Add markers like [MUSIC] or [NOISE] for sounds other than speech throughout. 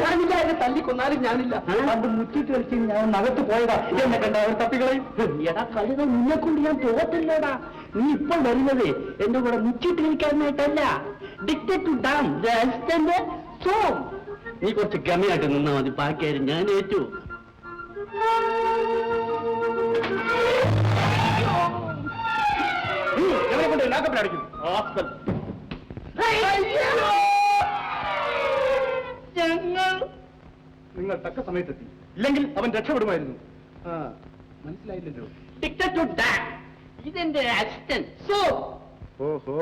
ഞാനില്ല എന്നെ തല്ലിക്കൊന്നാലും ഞാനില്ല പണ്ട് മുറ്റിട്ട് കളിച്ച് ഞാൻ നകത്ത് പോയതാ. എന്നെ കണ്ട അവർ തപ്പികളയും നിന്നെ കൊണ്ട് ഞാൻ തോത്തില്ലടാ നീ ഇപ്പോൾ വരുന്നത് എന്റെ കൂടെ മുച്ചിട്ട് കളിക്കാനായിട്ടല്ല ഡിക്റ്റേറ്റ് ടു ഡാം സോ നീ കുറച്ച് കമ്മിയായിട്ട് നിന്നാ മതി. ബാക്കിയാരും ഞാൻ ഏറ്റു. ലാക്കപ്പിലടിക്കുന്നു ഞങ്ങൾ നിങ്ങൾ തക്ക സമയത്തെത്തി. ഇല്ലെങ്കിൽ അവൻ രക്ഷപ്പെടുമായിരുന്നു. ആ മനസ്സിലായില്ലല്ലോ. ടിക്കറ്റ് ടു ഇതെന്റെ അസിസ്റ്റന്റ് സോ ഓഹോ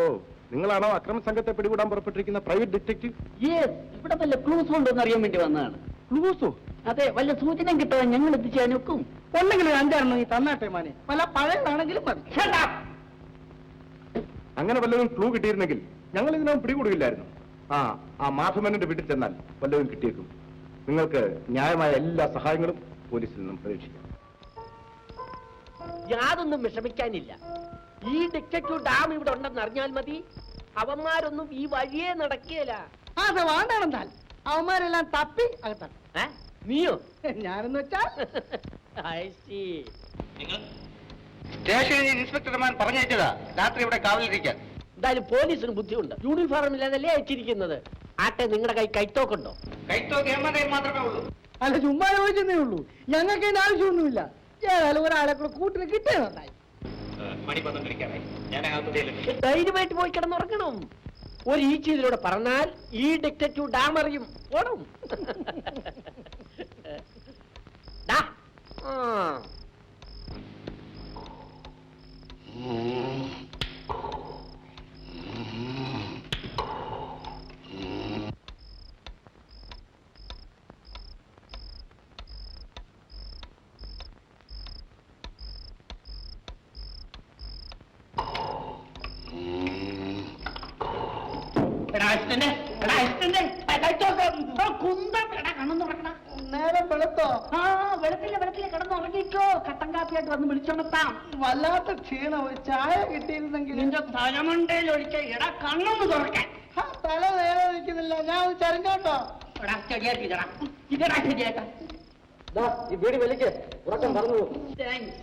നിങ്ങളാണോ അക്രമ സംഘത്തെ പിടികൂടാൻ പുറപ്പെട്ടിരിക്കുന്ന പ്രൈവറ്റ് ഡിറ്റക്റ്റീവ് യെസ് ഇവിടെ വല്ല ക്ലൂസ് ഉണ്ടോന്ന് അറിയാൻ വേണ്ടി വന്നതാണ്. ക്ലൂസോ അതെ വല്ല സൂചന കിട്ടാൻ ഞങ്ങൾ എത്തിച്ചാൽ നോക്കും ഒന്നെങ്കിലും അഞ്ചാറെണ്ണം നീ തന്നാട്ടെ മാനെ. പല പഴയതാണെങ്കിലും മതി. അങ്ങനെ വല്ലതും ക്ലൂ കിട്ടിയിരുന്നെങ്കിൽ ഞങ്ങൾ ഇതിനകം പിടികൂടുകയില്ലായിരുന്നു. ആ ആ മാധവന്റെ വീട്ടിൽ ചെന്നാൽ വല്ലതും കിട്ടിയേക്കും. നിങ്ങൾക്ക് ന്യായമായ എല്ലാ സഹായങ്ങളും പോലീസിൽ നിന്നും പ്രതീക്ഷിക്കാം. യാതൊന്നും വിഷമിക്കാനില്ല. ഈ ഡിക്കറ്റു ഡാം ഇവിടെ ഉണ്ടെന്ന് അറിഞ്ഞാൽ മതി. അവന്മാരൊന്നും ഈ വഴിയെ നടക്കുകയില്ല അത് വേണ്ടാണെന്നാൽ അവന്മാരെല്ലാം തപ്പി അകത്താണ് നീയോ? ഞാനെന്ന് വെച്ചാൽ I see. സ്റ്റേഷനിൽ ഇൻസ്പെക്ടർമാൻ പറഞ്ഞയച്ചതാ. രാത്രി ഇവിടെ കാവലിരിക്കാൻ. എന്തായാലും പോലീസിന് ബുദ്ധിയുണ്ട്. യൂണിഫോം ഇല്ലാതല്ലേ അയച്ചിരിക്കുന്നത്? ആട്ടെ നിങ്ങളുടെ കൈ കൈത്തോക്കുണ്ടോ? മാത്രമേ ഉള്ളൂ. അല്ല ചുമ്മാ ചോദിച്ചതേ ഉള്ളൂ. ഞങ്ങൾക്ക് അതിന് ആവശ്യമൊന്നുമില്ല. ഏതായാലും ഒരാളെ കൂടെ കൂട്ടിന് കിട്ടിയത് നന്നായി. മണി പന്ത്രണ്ടരിക്കാനായി ഞാൻ അകത്ത് ധൈര്യമായിട്ട് പോയി കിടന്നുറങ്ങണം. ഒരു ഈച്ച ഇതിലൂടെ പറഞ്ഞാൽ ഈ ഡിക്റ്റേറ്റീവ് ഡാം അറിയും ഓണം ഡാ. ആ. നേരം വെളുത്തോ? വെളുപ്പില്ല വെളുപ്പില്ല. കിടന്നുറങ്ങിക്കോ കട്ടൻ കാപ്പിയായിട്ട് വന്ന് വിളിച്ചോണത്താം. വല്ലാത്ത ക്ഷീണം. ഒരു ചായ കിട്ടിയിരുന്നെങ്കിൽ. നിന്റെ തലമണ്ടയിൽ ഒഴിക്ക ഇട കണ്ണൊന്ന് തുറക്കാൻ ആ, തല നേരെ നിൽക്കുന്നില്ല. ഞാൻ അത് ചരിഞ്ഞോട്ടോ? എടാ ശരിയാക്കി ഇതടാ. ഇതടാ ശരിയാക്കാം ഈ വീട് വലിക്ക് ഉറക്കം പറഞ്ഞു താങ്ക്സ്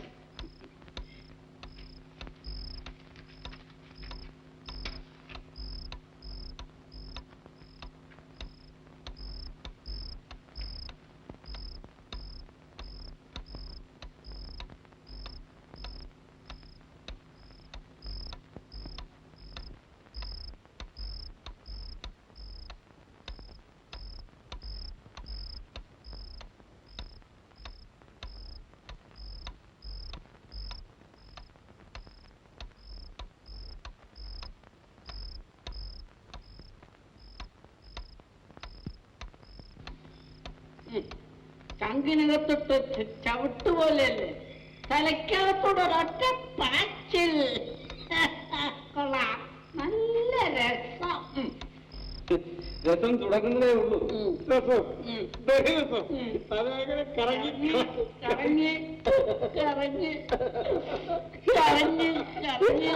ചങ്കിനകത്തൊട്ട് ച- ചവിട്ട് പോലെയല്ലേ തലയ്ക്കകത്തോടെ ഒരൊറ്റ പാച്ചിൽ. [LAUGHS] കൊള്ളാം. നല്ല രസം. രസം തുടങ്ങുന്നേ ഉള്ളൂ. രസം. ഉം. രസം അതങ്ങനെ കറങ്ങി കറങ്ങി കറങ്ങി. കറങ്ങി [LAUGHS] കറങ്ങി.